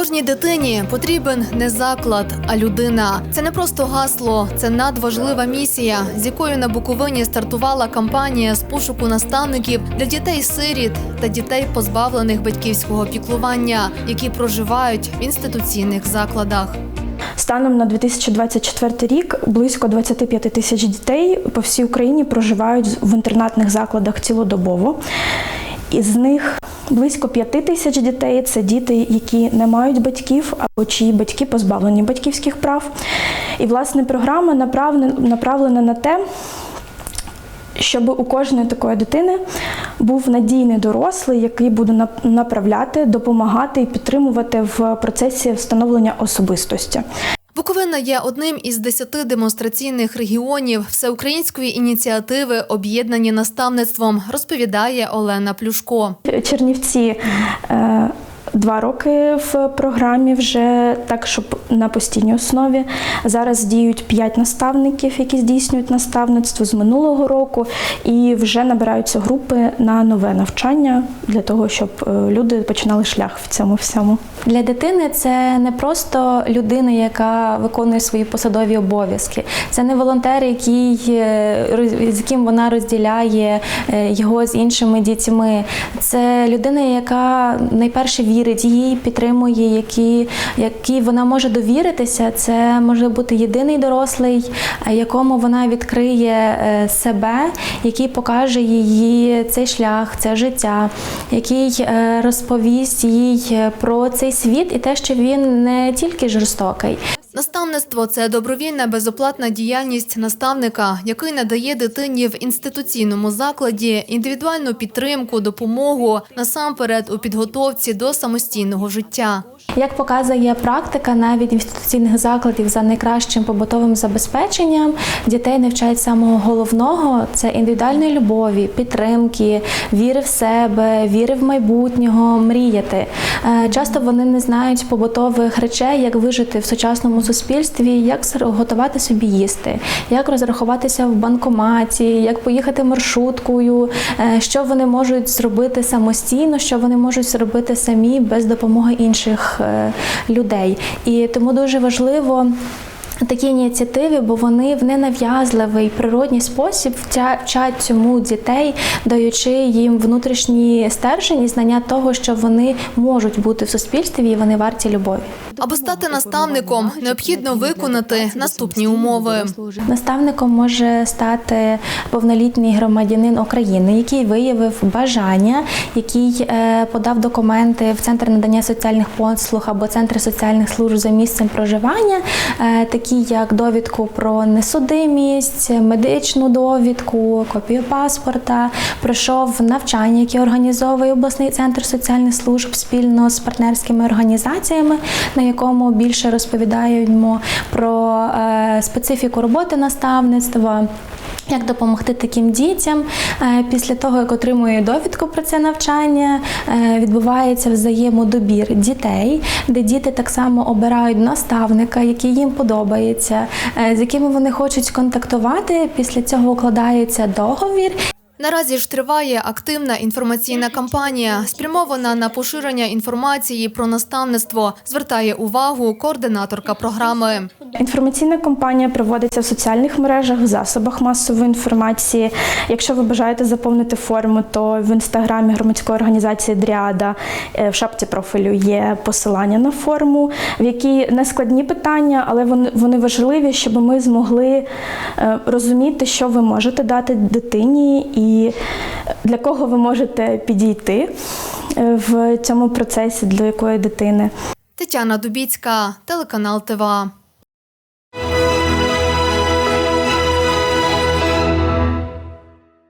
Кожній дитині потрібен не заклад, а людина. Це не просто гасло, це надважлива місія, з якою на Буковині стартувала кампанія з пошуку наставників для дітей-сиріт та дітей, позбавлених батьківського піклування, які проживають в інституційних закладах. Станом на 2024 рік близько 25 тисяч дітей по всій Україні проживають в інтернатних закладах цілодобово. Із них близько 5 тисяч дітей це діти, які не мають батьків або чиї батьки позбавлені батьківських прав. І власне програма направлена, на те, щоб у кожної такої дитини був надійний дорослий, який буде нап- направляти, допомагати і підтримувати в процесі встановлення особистості. Буковина є одним із десяти демонстраційних регіонів всеукраїнської ініціативи Об'єднані наставництвом, розповідає Олена Плюшко. Чернівці е, два роки в програмі вже так, щоб на постійній основі. Зараз діють п'ять наставників, які здійснюють наставництво з минулого року, і вже набираються групи на нове навчання для того, щоб е, люди починали шлях в цьому всьому. Для дитини це не просто людина, яка виконує свої посадові обов'язки. Це не волонтер, який, е, з яким вона розділяє е, його з іншими дітьми. Це людина, яка найперше вірить, її підтримує, які, які вона може довіритися. Це може бути єдиний дорослий, е, якому вона відкриє е, себе, який покаже її цей шлях, це життя, який е, розповість їй про цей світ і те, що він не тільки жорстокий. Наставництво це добровільна безоплатна діяльність наставника, який надає дитині в інституційному закладі індивідуальну підтримку, допомогу насамперед у підготовці до самостійного життя. Як показує практика, навіть інституційних закладів за найкращим побутовим забезпеченням дітей навчають самого головного це індивідуальної любові, підтримки, віри в себе, віри в майбутнього, мріяти. Е, Часто вони не знають побутових речей, як вижити в сучасному суспільстві, як готувати собі їсти, як розрахуватися в банкоматі, як поїхати маршруткою, е, що вони можуть зробити самостійно, що вони можуть зробити самі без допомоги інших людей. І тому дуже важливо. Такі ініціативи, бо вони в ненав'язливий природній спосіб вчать цьому дітей, даючи їм внутрішній стержень і знання того, що вони можуть бути в суспільстві і вони варті любові. Аби стати наставником, необхідно виконати наступні умови. Наставником може стати повнолітній громадянин України, який виявив бажання, який е, подав документи в центр надання соціальних послуг або центр соціальних служб за місцем проживання, е, такі як довідку про несудимість, медичну довідку, копію паспорта, пройшов навчання, яке організовує обласний центр соціальних служб спільно з партнерськими організаціями, на якому більше розповідаємо про е, специфіку роботи наставництва. Як допомогти таким дітям Е, після того, як отримує довідку про це навчання, е, відбувається взаємодобір дітей, де діти так само обирають наставника, який їм подобається, е, з якими вони хочуть контактувати. Після цього укладається договір, Наразі ж триває активна інформаційна кампанія, спрямована на поширення інформації про наставництво, звертає увагу координаторка програми. Інформаційна кампанія проводиться в соціальних мережах, в засобах масової інформації. Якщо ви бажаєте заповнити форму, то в інстаграмі громадської організації Дріада е, в шапці профілю є посилання на форму, в якій не складні питання, але вони, важливі, щоб ми змогли е, розуміти, що ви можете дати дитині і для кого ви можете підійти е, в цьому процесі, для якої дитини. Тетяна Дубіцька, телеканал ТВА.